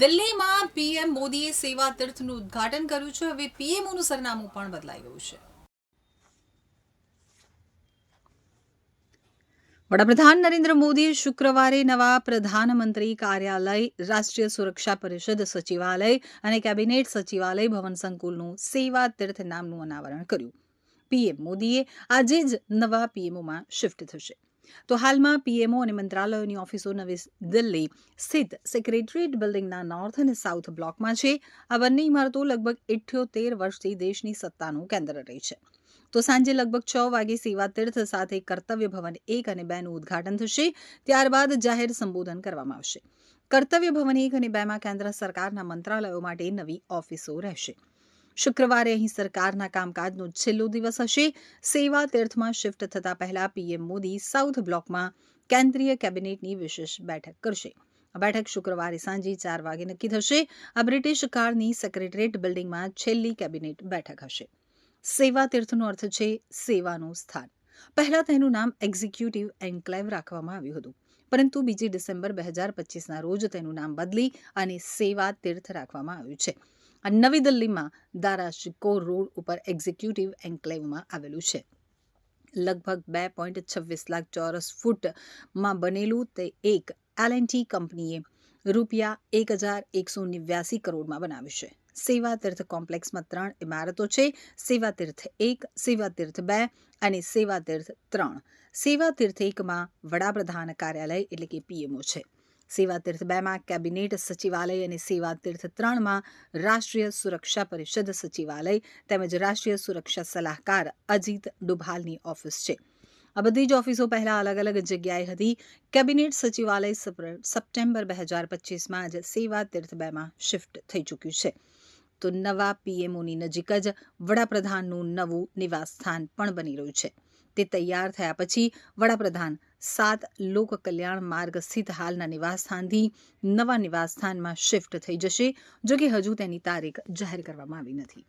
દિલ્હીમાં પીએમ મોદીએ સેવા તીર્થનું ઉદ્ઘાટન કર્યું છે. હવે પીએમઓનું સરનામું પણ બદલાઈ ગયું છે. વડાપ્રધાન નરેન્દ્ર મોદીએ શુક્રવારે નવા પ્રધાનમંત્રી કાર્યાલય, રાષ્ટ્રીય સુરક્ષા પરિષદ સચિવાલય અને કેબિનેટ સચિવાલય ભવન સંકુલનું સેવા તીર્થ નામનું અનાવરણ કર્યું. પીએમ મોદીએ આજે જ નવા પીએમઓમાં શિફ્ટ થશે. તો હાલમાં પીએમઓ અને મંત્રાલયોની ઓફિસો નવી દિલ્હી સ્થિત સેક્રેટરીએટ બિલ્ડિંગના નોર્થ અને સાઉથ બ્લોકમાં છે. આ બંને ઇમારતો લગભગ ઇઠ્યોતેર વર્ષથી દેશની સત્તાનું કેન્દ્ર રહી છે. તો સાંજે લગભગ છ વાગે સેવા તીર્થ સાથે કર્તવ્ય ભવન એક અને બેનું ઉદ્ઘાટન થશે. ત્યારબાદ જાહેર સંબોધન કરવામાં આવશે. કર્તવ્ય ભવન એક અને બેમાં કેન્દ્ર સરકારના મંત્રાલયો માટે નવી ઓફિસો રહેશે. શુક્રવારે અહીં સરકારના કામકાજનો છેલ્લો દિવસ હશે. સેવા તીર્થમાં શિફ્ટ થતા પહેલા પીએમ મોદી સાઉથ બ્લોકમાં કેન્દ્રીય કેબિનેટની વિશેષ બેઠક કરશે. આ બેઠક શુક્રવારે સાંજે ચાર વાગે નક્કી થશે. આ બ્રિટિશ કાળની સેક્રેટરીએટ બિલ્ડિંગમાં છેલ્લી કેબિનેટ બેઠક હશે. સેવા તીર્થનો અર્થ છે સેવાનું સ્થાન. પહેલા તેનું નામ એક્ઝિક્યુટિવ એન્ક્લેવ રાખવામાં આવ્યું હતું. પરંતુ બીજી ડિસેમ્બર બે હજાર પચીસના રોજ તેનું નામ બદલી અને સેવા તીર્થ રાખવામાં આવ્યું છે. આ નવી દિલ્હીમાં દારા શિકોર રોડ ઉપર એક્ઝિક્યુટિવ એન્ક્લેવમાં આવેલું છે. લગભગ બે પોઈન્ટ છવ્વીસ લાખ ચોરસ ફૂટમાં બનેલું તે એક એલએનટી કંપનીએ રૂપિયા એક હજાર એકસો નેવ્યાસી કરોડમાં બનાવ્યું છે. સેવા તીર્થ કોમ્પ્લેક્સમાં ત્રણ ઇમારતો છે. સેવા તીર્થ એક, સેવા તીર્થ બે અને સેવા તીર્થ ત્રણ. સેવા તીર્થ એકમાં વડાપ્રધાન કાર્યાલય એટલે કે પીએમઓ છે. સેવા તીર્થ બેમાં કેબિનેટ સચિવાલય અને સેવા તીર્થ ત્રણમાં રાષ્ટ્રીય સુરક્ષા પરિષદ સચિવાલય તેમજ રાષ્ટ્રીય સુરક્ષા સલાહકાર અજીત ડુભાલની ઓફિસ છે. આ બધી જ ઓફિસો પહેલા અલગ અલગ જગ્યાએ હતી. કેબિનેટ સચિવાલય સપ- સપ્ટેમ્બર બે હજાર પચીસમાં જ સેવા તીર્થ બેમાં શિફ્ટ થઈ ચૂક્યું છે. તો નવા પીએમઓની નજીક જ વડાપ્રધાનનું નવું નિવાસસ્થાન પણ બની રહ્યું છે. તે તૈયાર થયા પછી વડાપ્રધાન સાત લોક કલ્યાણ માર્ગ સ્થિત હાલના નિવાસસ્થાનથી નવા નિવાસસ્થાનમાં શિફ્ટ થઈ જશે જો કે હજુ તેની તારીખ જાહેર કરવામાં આવી નથી.